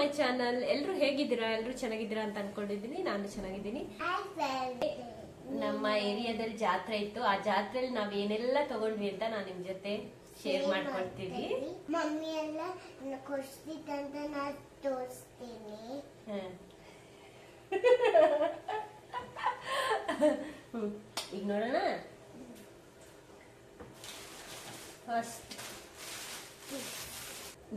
My channel. ಎಲ್ಲರೂ ಹೇಗಿದ್ದೀರಾ? ಎಲ್ಲರೂ ಚೆನ್ನಾಗಿದ್ದೀರಾ ಅಂತ ಅನ್ಕೊಂಡಿದ್ದೀನಿ. ನಾನು ಚೆನ್ನಾಗಿದ್ದೀನಿ. ನಮ್ಮ ಏರಿಯಾದಲ್ಲಿ ಜಾತ್ರೆ ಇತ್ತು. ಆ ಜಾತ್ರೆಯಲ್ಲಿ ನಾವ್ ಏನೆಲ್ಲ ತಗೊಂಡ್ವಿ ಅಂತ ನಾನು ನಿಮ್ ಜೊತೆ ಶೇರ್ ಮಾಡ್ಕೊಳ್ತೀವಿ ಮಮ್ಮಿ ಎಲ್ಲ ಕೊಡ್ಸ್ತಿತ್ತಂತ ನಾನು ತೋರಿಸ್ತೀನಿ. ಈಗ ನೋಡೋಣ. ಫಸ್ಟ್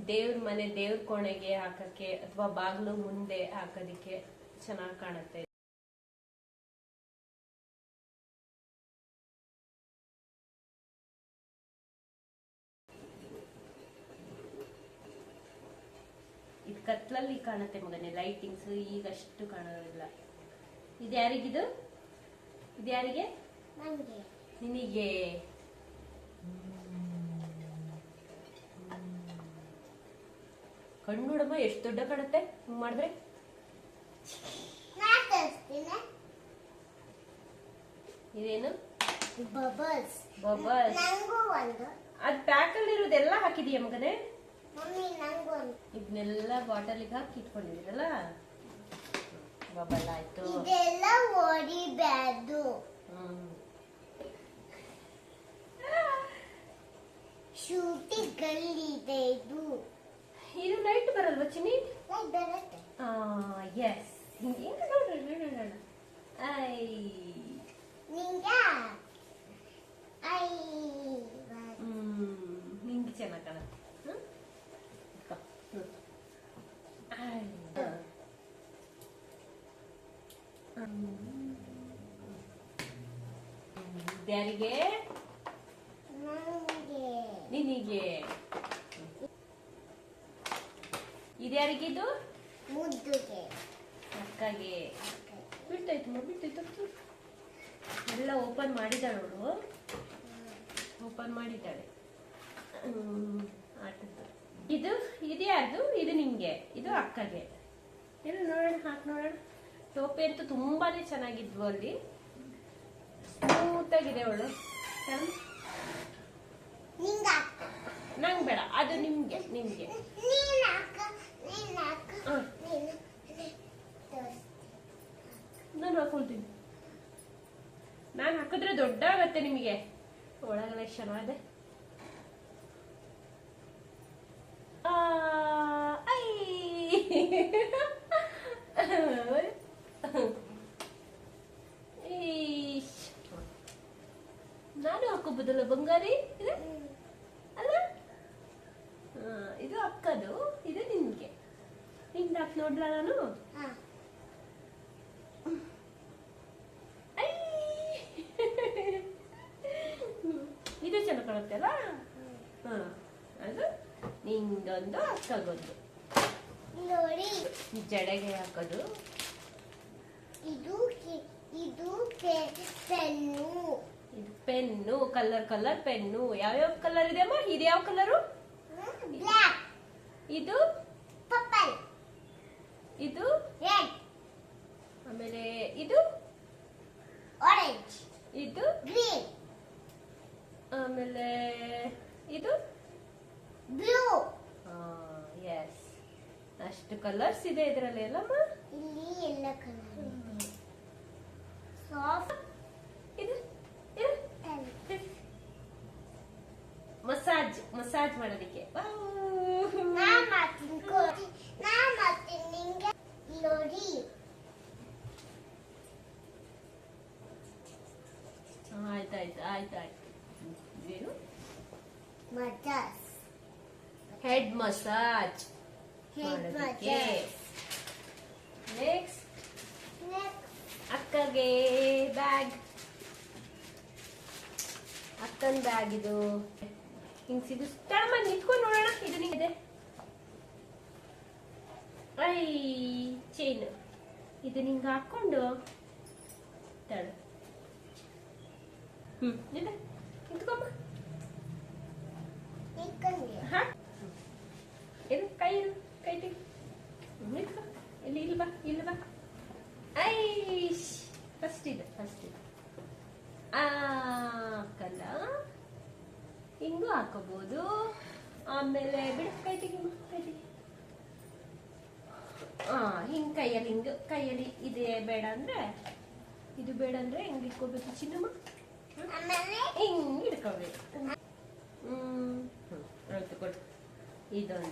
ದೇವ್ರ ಮನೆ ದೇವ್ರ ಕೋಣೆಗೆ ಹಾಕಕ್ಕೆ ಅಥವಾ ಬಾಗಿಲು ಮುಂದೆ ಹಾಕೋದಿಕ್ಕೆ ಚೆನ್ನಾಗಿ ಕಾಣುತ್ತೆ. ಇದು ಕತ್ಲಲ್ಲಿ ಕಾಣುತ್ತೆ ಮಗನೇ ಲೈಟಿಂಗ್ಸ್ ಈಗಷ್ಟು ಕಾಣೋದಿಲ್ಲ. ಇದು ಯಾರಿಗಿದು? ಇದು ಯಾರಿಗೆ? ನನಗೆ. ಕಣ್ಣು ನೋಡಮ್ಮ ಎಷ್ಟು ದೊಡ್ಡ ಕಾಣುತ್ತೆ? ಹಿಂಗ್ ಮಾಡಿದ್ರೆ? ಇದೇನು? ಬಬಲ್ಸ್ ಬಬಲ್ಸ್ ಅದ್ ಪ್ಯಾಕ್ ಅಲ್ಲಿ ಇರೋದೆಲ್ಲ ಹಾಕಿದೀಯ ಮಗನೇ? ಇದನ್ನೆಲ್ಲ ಬಾಟಲಿಗೆ ಹಾಕಿ ಇಟ್ಕೊಂಡಿದ್ದೀರಲ್ಲ? ಬಬಲ್ ಆಯ್ತು. ಇದೆಲ್ಲ ಹೊಡಿಬ್ಯಾರ್ದು ಹ್ಮ್. ಶೂಟಿಗಳಿದೆ ಇದು. ಇದು ನೈಟ್ ಬರಲ್ವಾ ಚಿನ್ನಿ? ಎಸ್ ಹಿಂಗೆ ನೋಡ್ರಿ ನೋಡ್ರಿ ಐ. ನಿಂಗೆ? ಐ. ನಿಂಗೆ ಚೆನ್ನಾಗಿ ಕಾಣುತ್ತೆ. ಇದ್ಯಾರಿಗೆ ನನಗೆ ನಿನಗೆ ಇದ್ಯಾರಿಗಿದು ಮುದ್ದುಗೆ. ಅಕ್ಕಗೆ. ಬಿಡ್ತಾಯ್ತು ಬಿಡ್ತಾಯ್ತು ಎಲ್ಲ ಓಪನ್ ಮಾಡಿದ್ದಾಳೆ ಅವಳು. ಓಪನ್ ಮಾಡಿದ್ದಾಳೆ. ಆಟದ್ದು ಇದು ಇದು ಯಾರ್ದು? ಇದು ನಿಮಗೆ. ಇದು ಅಕ್ಕಗೆ. ಎಲ್ಲ ನೋಡೋಣ ಹಾಕಿ ನೋಡೋಣ. ಟೋಪಿ ಅಂತೂ ತುಂಬಾನೇ ಚೆನ್ನಾಗಿದ್ವು ಅಲ್ಲಿ. ಸ್ಮೂತಾಗಿದೆ ಅವಳು. ನಿಂಗ ಬೇಡ, ಅದು ನಿಮಗೆ ನಿಮಗೆ. ನೀನ್ ಹಾಕೊಳ್ತೀನಿ. ನಾನು ಹಾಕಿದ್ರೆ ದೊಡ್ಡ ಆಗತ್ತೆ ನಿಮಗೆ. ಒಳಗಡೆ. ಈಶ್. ನಾನು ಹಾಕೋಬೋದಲ್ಲ ಬಂಗಾರಿ ಇದು. ಇದು ಅಕ್ಕದು ಇದು ನಿನ್ಗೆ. ಹಿಂಗ್ ಹಾಕ್ ನೋಡ್ಲಾ ನಾನು! ಇದು ಚೆನ್ನಾಗಿ ಕಾಣುತ್ತೆ ಅಲ್ಲ? ಹ ಅದು ನಿಂಗೊಂದು ಅಕ್ಕಗೊಂದು. ನೋಡಿ. ಜಡೆಗೆ ಹಾಕೋದು. ಇದು ಇದು ಪೆನ್ನು. ಇದು ಪೆನ್ನು ಕಲರ್ ಕಲರ್ ಪೆನ್ನು. ಯಾವ್ಯಾವ ಕಲರ್ ಇದೆ ಅಮ್ಮ? ಇದು ಯಾವ ಕಲರು? ಬ್ಲ್ಯಾಕ್ ಇದು ಪರ್ಪಲ್ ಇದು ರೆಡ್ ಆಮೇಲೆ ಇದು ಆರೆಂಜ್ ಇದು ಗ್ರೀನ್ ಆಮೇಲೆ ಇದು ಬ್ಲೂ ಎಸ್ ಅಷ್ಟು ಕಲರ್ಸ್ ಇದೆ ಇದರಲ್ಲಿ ಎಲ್ಲಮ್ಮ ಇಲ್ಲಿ ಎಲ್ಲ ಕಲರ್ ಸಾಫ್ಟ್ ಇದು ಇದು ಮಸಾಜ್ ಮಸಾಜ್ ಮಾಡೋದಕ್ಕೆ ನಾ ಮಾಡ್ತೀನಿ ಕೋ- ನಾ ಮಾಡ್ತೀನಿ ನಿಂಗೆ ನೋಡಿ ಆಯ್ತಾಯ್ತು ಆಯ್ತಾಯ್ತು ಏನು ಮಜಾಸ್ ಹೆಡ್ ಮಸಾಜ್ ಮಾಡೋದಕ್ಕೆ ನೆಕ್ಸ್ಟ್ ಅಕ್ಕಗೆ ಬ್ಯಾಗ್ ಅಕ್ಕನ ಬ್ಯಾಗ್ ಇದು. ಹಿಂಗ್ ಸಿಗು ತಳಮ್ಮ ನಿಂತ್ಕೊಂಡು ನೋಡೋಣ. ಇದು ನಿಂಗಿದೆ. ಐ ಚೈನ್ ಇದು ನಿಂಗೆ ಹಾಕೊಂಡು ತಳ. ಹ್ಮ್ ಇದೆ ನಿಂತ್ಕೊಮ್ಮ ನಿಂತ್ಕೊಂಡೆ ಹಾ ಇರು ಕೈ ಇರು ಕೈ ತೆಗಿ ನಿಂತ್ಕೊ ಇಲ್ಲಿ ಬಾ ಇಲ್ಲಿ ಬಾ. ಐಶ್. ಫಸ್ಟ್ ಇದೆ ಫಸ್ಟ್ ಇದೆ. ಆ ಕಲ ಹಿಂಗೂ ಹಾಕೋಬಹುದು ಆಮೇಲೆ ಬಿಡು ಕೈ ತೆಗಿ ಕೈ ತೆಗಿ ಹಾ ಹಿಂಗ್ ಕೈಯಲ್ಲಿ ಹಿಂಗ್ ಕೈಯಲ್ಲಿ ಇದೆ ಬೇಡ ಅಂದ್ರೆ ಇದು ಬೇಡ ಅಂದ್ರೆ ಹಿಂಗ್ ಇಟ್ಕೋಬೇಕು ಚಿನ್ನಮ್ಮ? ಹಿಂಗ್ ಇಟ್ಕೋಬೇಕು. ಹ್ಮ್ ಹ್ಮ್ ಇದೊಂದು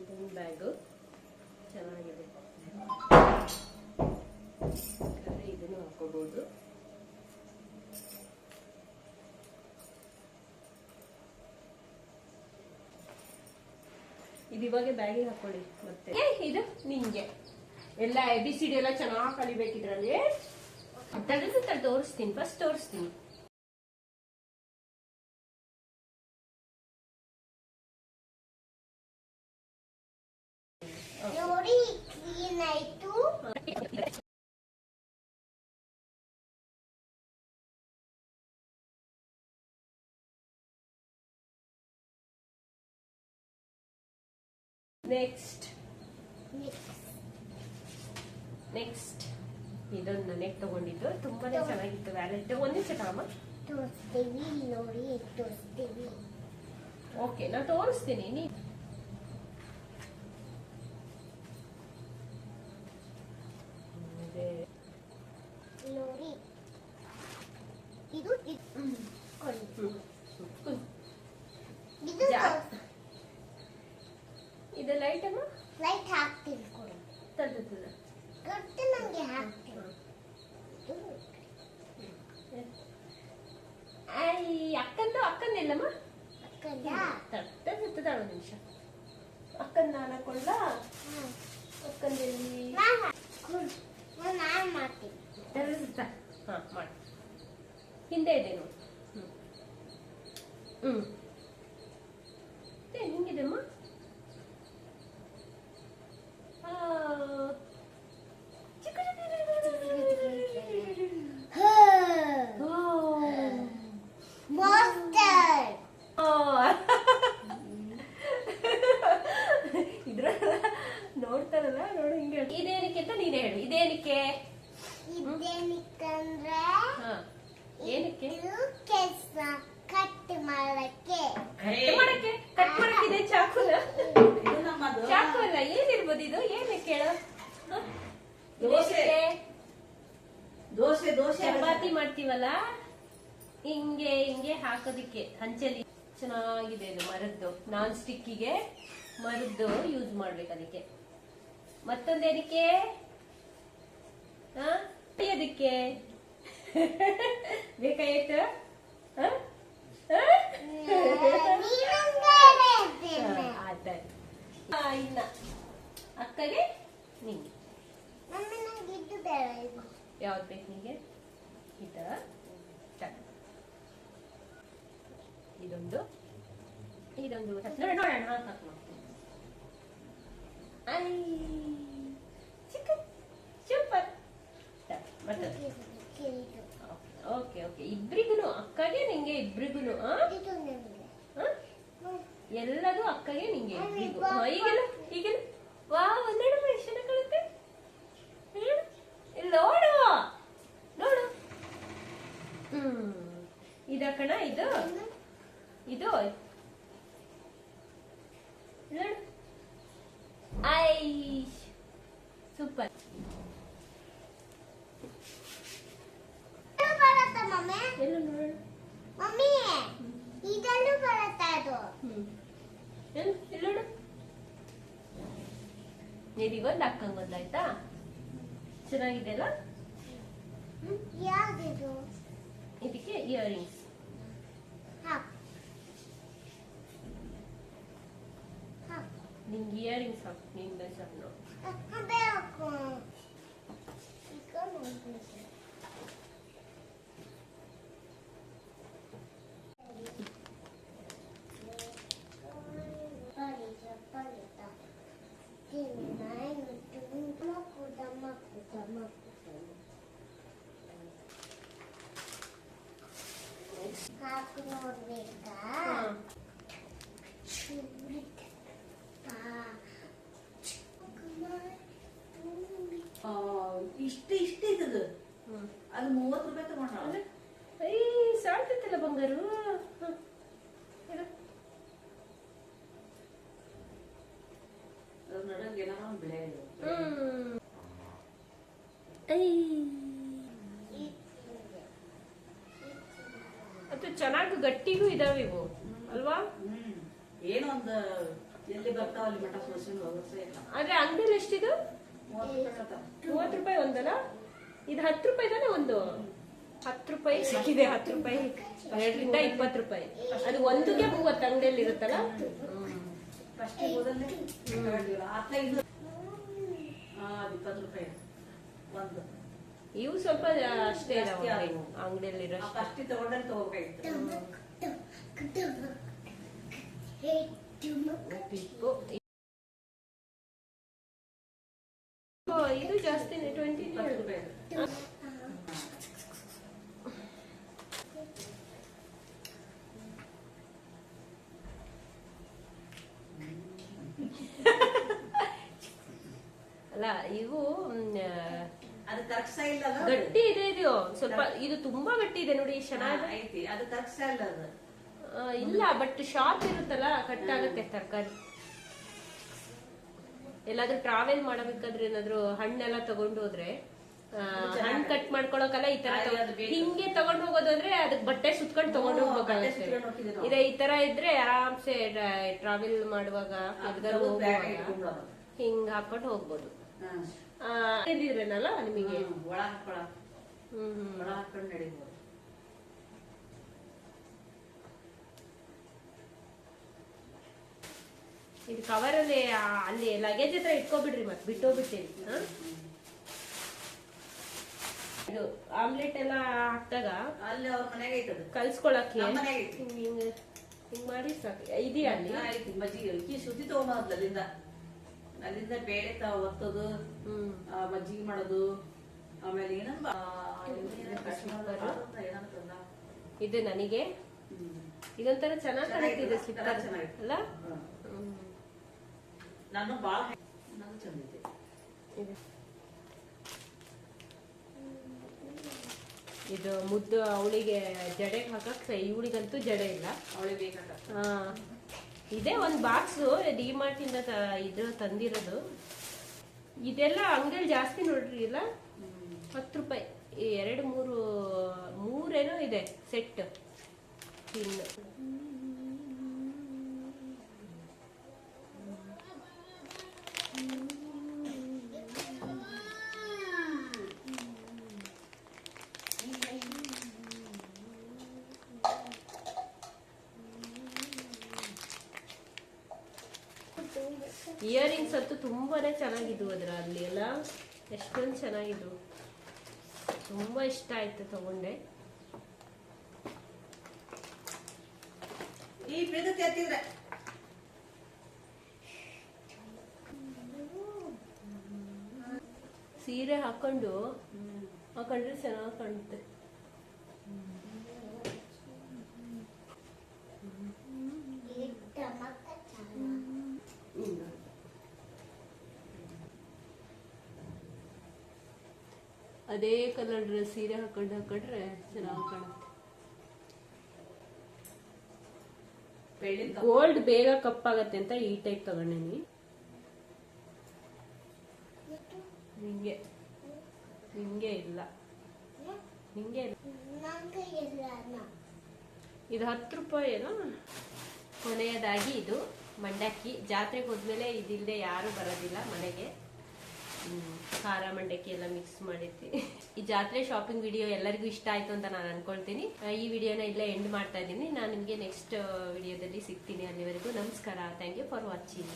ಇದೊಂದು ಬ್ಯಾಗು. ಚೆನ್ನಾಗಿದೆ. ಇದನ್ನು ಹಾಕೋಬಹುದು ಇದು ಇವಾಗ ಬ್ಯಾಗಿಗೆ ಹಾಕೊಳ್ಳಿ ಮತ್ತೆ. ಇದು ನಿಂಗೆ ಎಲ್ಲ ಎ, ಬಿ, ಸಿ, ಡಿ ಎಲ್ಲ ಚೆನ್ನಾಗಿ ಕಲಿಬೇಕಿದ್ರಲ್ಲಿ. ತೋರಿಸ್ತೀನಿ. ಫಸ್ಟ್ ತೋರಿಸ್ತೀನಿ. ನೆಕ್ಸ್ಟ್ ನೆಕ್ಸ್ಟ್ ಇದೊಂದು ನನಗೆ ತಗೊಂಡಿದ್ದು. ತುಂಬಾನೇ ಚೆನ್ನಾಗಿತ್ತು ವ್ಯಾಲೆಟ್ ಒಂದೇ ತಗೊಮ್ಮ ತೋರಿಸ್ತೀವಿ ನೋಡಿ ತೋರಿಸ್ತೀವಿ ಓಕೆ ನಾ ತೋರಿಸ್ತೀನಿ. ನೀ ಇದೆ. ನೋಡಿ ಇದು ಇದು ಕೊಂಡು. ಹ್ಮ್. ಹ್ಮ್. ಇದು ಜಾ- ಇದು ಲೈಟ್ ಅಮ್ಮ ಲೈಟ್ ಹಾಕ್ತೀನಿ ಕೊಡು ತಡ್ದು ಗೊತ್ತು ನಂಗೆ ಹಾಕ್ತೀನಿ ಇದು ಐ ಅಕ್ಕಂದು ಅಕ್ಕಂದಿಲ್ಲಮ್ಮ ಅಕ್ಕಲ್ಲ ತಡ್ದು ತಡ ನಿಮಿಷ ಅಕ್ಕಂದ ನಾನು ಹಾಕೊಳ್ಳ ಹ್ಮ್. ಅಕ್ಕಂದಲ್ಲಿ ನಾನ್ ಹಾಕ್ತೀನಿ. ನಾನ್ ನಾನ್ ಮಾಡ್ತೀನಿ ಹಾ ಮಾಡಿ ಹಿಂದೆ ಇದೆ ನೋಡಿ ಹ್ಮ್ ಹ್ಮ್ ಏ, ಹಿಂಗಿದೆಮ್ಮ ಆ, ಚಿಕ್ಕ ಚಿಕ್ಕ- ಓ. ಮಾಸ್ಟರ್ ಆ. ಇದ್ರ ನೋಡ್ತಾರಲ್ಲ ನೋಡು ಹಿಂಗೆ ಹೇಳು. ಇದೇನಕ್ಕೆ ಅಂತ ನೀನೇ ಹೇಳು ಇದೇನಕ್ಕೆ ಇದೇನಿಕ್ಕಂದ್ರೆ ಹಾ ಏನಕ್ಕೆ ಇದು ಕೆಲ್ಸ ಕಟ್ ಮಾಡಕ್ಕೆ ಕಟ್ ಮಾಡಕ್ಕೆ ಕಟ್ ಮಾಡಕ್ಕೆ ಇದೆ ಚಾಕುನ ಇದು ನಮ್ಮದು ಚಾಕು ಅಲ್ಲ ಏನಿರ್ಬೋದು ಇದು ಏನು ಹೇಳು? ದೋಸೆ. ದೋಸೆ ದೋಸೆ ಚಪಾತಿ ಮಾಡ್ತೀವಲ್ಲ ಹಿಂಗೆ ಹಿಂಗೆ ಹಾಕೋದಿಕ್ಕೆ ಹಂಚಲಿ ಚೆನ್ನಾಗಿದೆ ಇದು ಮರದ್ದು ನಾನ್ ಸ್ಟಿಕ್ಕಿಗೆ ಮರದ್ದು ಯೂಸ್ ಮಾಡ್ಬೇಕು ಅದಕ್ಕೆ ಮತ್ತೊಂದೇನಕ್ಕೆ ಹಾ ಅದಕ್ಕೆ ಬೇಕಾಯ್ತು? ಹ? ಆಯ್ತಾಯ್ತು. ಆ, ಇನ್ನ ಅಕ್ಕಗೆ ನಿಂಗೆ ಮಮ್ಮಿ ನಂಗೆ ಇದು ಬೇಡ ಇದು ಯಾವ್ದು ಬೇಕು ನಿಂಗೆ ಇದ ಚಕ್. ಇದೊಂದು ಇದೊಂದು ನೋಡೋಣ ನೋಡೋಣ. ಐ ಸೂಪರ್ ಮತ್ತೆ ಇದು ಓಕೆ ಓಕೆ ಇಬ್ರಿಗೂ ಅಕ್ಕಗೆ ನಿಂಗೆ ಇಬ್ರಿಗೂ ಎಲ್ಲದೂ ಅಕ್ಕಗೆ ನಿಂಗೆ ಈಗಲೂ ಈಗಲೂ ವಾ ಒಂದೆರಡು ಎಷ್ಟು ಕಳುತ್ತೆ ನೋಡು. ನೋಡು. ಹ್ಮ್. ಇದ ಕಣ ಇದು? ಇದು ನೋಡು ಐ ಸೂಪರ್ ಮಮ್ಮಿ? ಎಲ್ಲ ನೋಡು. ಮಮ್ಮಿ ಇದಲ್ಲೂ ಬರುತ್ತಾ ಅದು? ನಿನಗೊಂದು ಅಕ್ಕಂಗೊಂದು ಆಯ್ತಾ? ಚೆನ್ನಾಗಿದೆ ಅಲ್ಲ ಹ್ಮ್ ಯಾವ್ದಿದು? ಇದಕ್ಕೆ ಇಯರಿಂಗ್ಸ್ ಹಾಕ್ ಹಾಕ್ ನಿಂಗೆ ಇಯರಿಂಗ್ಸ್ ಹಾಕು ನಿಂಗೆ ಸಣ್ಣ ಬೇಕು ಈಗ ನೋಡ್ಬೇಕು ಹಾಕು ನೋಡ್ಬೇಕಾ ಇಷ್ಟು ಇಷ್ಟ ಇದ್ದದು ಅದು ಮೂವತ್ತು ರೂಪಾಯಿ ತಗೊಂಡ್ರ. ಐ ಸಾಳ್ತೈತಲ್ಲ ಬಂಗಾರು. ಅದು ಚೆನ್ನಾಗಿ ಗಟ್ಟಿಗೂ ಇದಾವೆ ಇವು ಅಲ್ವಾ? ಏನೋ ಒಂದು ಎಲ್ಲಿ ಬರ್ತಾವಲ್ಲಿ ಮಠ ಸೋಸಿನ ಆದ್ರೆ ಅಂಗಡಿಲಿ ಎಷ್ಟಿದು? ಮೂವತ್ತು ರೂಪಾಯಿ. ಒಂದಲ್ಲ? ಇದು ಹತ್ತು ರೂಪಾಯಿ ತಾನೆ ಒಂದು? ಹತ್ತು ರೂಪಾಯಿ ಸಿಕ್ಕಿದೆ ಹತ್ತು ರೂಪಾಯಿ. ಎರಡರಿಂದ ಇಪ್ಪತ್ತು ರೂಪಾಯಿ. ಅದು ಒಂದಕ್ಕೆ ಮೂವತ್ತು ಅಂಗಡಿಯಲ್ಲಿ ಇರುತ್ತಲ್ಲ? ಇವು ಸ್ವಲ್ಪ ಅಷ್ಟೇ. ಅಂಗಡಿಯಲ್ಲಿ ಇರೋ ಫಸ್ಟ್ ತಗೊಂಡಲ್ಲಿ ತಗೋಬೇಕಾಗಿತ್ತು ಉಪ್ಪಿಟ್ಟು ಓ, ಇದು ಜಾಸ್ತಿನೇ ಟ್ವೆಂಟಿ ಇಪ್ಪತ್ತು ರೂಪಾಯಿ ಅದು. ಅಲ್ಲ ಇವು ಮ್, ಅದು ಕರ್ಕ್ಸ ಇಲ್ಲ ಅದು ಗಟ್ಟಿ ಇದೆ ಇದು ಸ್ವಲ್ಪ ಇದು ಇದೆ ನೋಡಿ ಹಾ, ಚೆನ್ನಾಗಿ ಐತಿ. ಅದು ಕರ್ಕ್ಸ ಇಲ್ಲ ಅದು. ಇಲ್ಲ ಬಟ್ ಶಾರ್ಪ್ ಇರುತ್ತಲ್ಲ ಕಟ್ ಆಗುತ್ತೆ ತರಕಾರಿ. ಎಲ್ಲಾದ್ರೂ ಟ್ರಾವೆಲ್ ಮಾಡಬೇಕಾದ್ರೆ ಏನಾದ್ರು ಹಣ್ಣೆಲ್ಲ ತಗೊಂಡು ಹೋದ್ರೆ ಹಣ್ಣು ಕಟ್ ಮಾಡ್ಕೊಳಕಲ್ಲ ಈ ತರ ಹಿಂಗೆ ತಗೊಂಡ್ ಹೋಗೋದು ಅಂದ್ರೆ ಅದಕ್ಕೆ ಬಟ್ಟೆ ಸುತ್ಕೊಂಡು ತಗೊಂಡು ಹೋಗ್ಬೇಕಲ್ಲ ಹೋಗ್ಬೇಕಾಗುತ್ತೆ ಇದೆ ಈ ತರ ಇದ್ರೆ ಆರಾಮ್ಸೆ ಟ್ರಾವೆಲ್ ಮಾಡುವಾಗ. ಹಿಂಗ್ ಹಾಕೊಂಡು ಹೋಗ್ಬೋದು. ನಿಮಗೆ? ಹ್ಮ್, ಒಳ ಹಾಕೊಂಡು ಹ್ಮ್ ಹ್ಮ್ ಒಳ ಹಾಕೊಂಡು ನಡಿಬೋದು ಇದು ಕವರ್ ಅಲ್ಲಿ ಅಲ್ಲಿ ಲಗೇಜ್ ಹತ್ರ ಇಟ್ಕೊಬಿಡ್ರಿ ಮತ್ತೆ ಬಿಟ್ಟೋಗ್ಬಿಟ್ಟಿರಿ ಹಾಂ? ಇದು ಆಮ್ಲೆಟ್ ಎಲ್ಲ ಹಾಕ್ದಾಗ ಅಲ್ಲಿ ಅವ್ರ ಮನೆಗೆ ಐತದ ಕಲ್ಸ್ಕೊಳಕ್ಕೆ. ಹಿಂಗ್ ಹಿಂಗ್ ಮಾಡಿ ಸಾಕು. ಇದೆಯಾ ಅಲ್ಲಿ? ಐತಿ ಮಜ್ಜಿಗೆ ಅಕ್ಕಿ ಸುದ್ದಿ ತಗೊಂಬಂದ್ಲ ಅಲ್ಲಿಂದ. ಅಲ್ಲಿಂದ ಬೇಳೆ ತ ಒತ್ತೋದು ಮಜ್ಜಿಗೆ ಮಾಡೋದು ಆಮೇಲೆ ಏನಂತ ಇದು ನನಗೆ? ಇದೊಂಥರ ಚೆನ್ನಾಗಿ ಕಾಣುತ್ತಿದೆ ಸ್ಲಿಪ್ಪರ್ ಅಲ್ಲ. ನಾನು ಬಾಳ ನಾನು ಚಂದಿದ್ದೆ ಇದು. ಮುದ್ದು ಅವಳಿಗೆ ಜಡೆಗೆ ಹಾಕಕ್ ಇವಳಿಗಂತೂ ಜಡೆ ಇಲ್ಲ. ಅವಳಿಗೆ ಬೇಕಾಗ ಹಾ ಇದೇ ಒಂದು ಬಾಕ್ಸು ಡಿ ಇಂದ ಇದು ತಂದಿರೋದು. ಇದೆಲ್ಲ ಅಂಗಡಿಯಲ್ಲಿ ಜಾಸ್ತಿ ನೋಡ್ರಿ ಇಲ್ಲ? ಹತ್ತು ರೂಪಾಯಿ ಎರಡು ಮೂರು ಮೂರೇನೋ ಇದೆ ಸೆಟ್ ಇನ್ನು. ಇಯರಿಂಗ್ಸ್ ಅಂತೂ ತುಂಬಾನೇ ಚೆನ್ನಾಗಿದ್ವು ಅದ್ರ ಅಲ್ಲಿ ಎಲ್ಲ. ಎಷ್ಟೊಂದು ಚೆನ್ನಾಗಿದ್ವು. ತುಂಬಾ ಇಷ್ಟ ಆಯ್ತು ತಗೊಂಡೆ. ಈ ಬಿದ್ದಕ್ಕೆ ಹತ್ತಿದ್ರೆ ಸೀರೆ ಹಾಕೊಂಡು ಹಾಕೊಂಡ್ರೆ ಚೆನ್ನಾಗಿ ಕಾಣುತ್ತೆ. ಅದೇ ಕಲರ್ ಡ್ರೆಸ್ ಸೀರೆ ಹಾಕೊಂಡು ಹಾಕೊಂಡ್ರೆ ಚೆನ್ನಾಗಿ ಕಾಣುತ್ತೆ ಬೆಳ್ಳಿ ಗೋಲ್ಡ್ ಬೇಗ ಕಪ್ಪಾಗತ್ತೆ ಅಂತ ಈ ಟೈಪ್ ತಗೊಂಡಿನಿ ನಿಂಗೆ. ನಿಂಗೆ ಇಲ್ಲ. ನಿಂಗೆ ಇಲ್ಲ. ನಂಗೆ ಇಲ್ಲ ಇದು ಹತ್ತು ರೂಪಾಯಿ ಏನೋ? ಕೊನೆಯದಾಗಿ ಇದು ಮಂಡಕ್ಕಿ. ಜಾತ್ರೆಗೆ ಹೋದ್ಮೇಲೆ ಇದಿಲ್ಲದೆ ಯಾರು ಬರೋದಿಲ್ಲ ಮನೆಗೆ. ಖಾರ ಮಂಡಕ್ಕಿ ಎಲ್ಲ ಮಿಕ್ಸ್ ಮಾಡಿರ್ತೀನಿ. ಈ ಜಾತ್ರೆ ಶಾಪಿಂಗ್ ವಿಡಿಯೋ ಎಲ್ಲರಿಗೂ ಇಷ್ಟ ಆಯ್ತು ಅಂತ ನಾನು ಅನ್ಕೊಳ್ತೀನಿ. ಈ ವಿಡಿಯೋನ ಇಲ್ಲೇ ಎಂಡ್ ಮಾಡ್ತಾ ಇದ್ದೀನಿ. ನಾನು ನಿಮಗೆ ನೆಕ್ಸ್ಟ್ ವಿಡಿಯೋದಲ್ಲಿ ಸಿಗ್ತೀನಿ ಅಲ್ಲಿವರೆಗೂ. ನಮಸ್ಕಾರ. Thank you for watching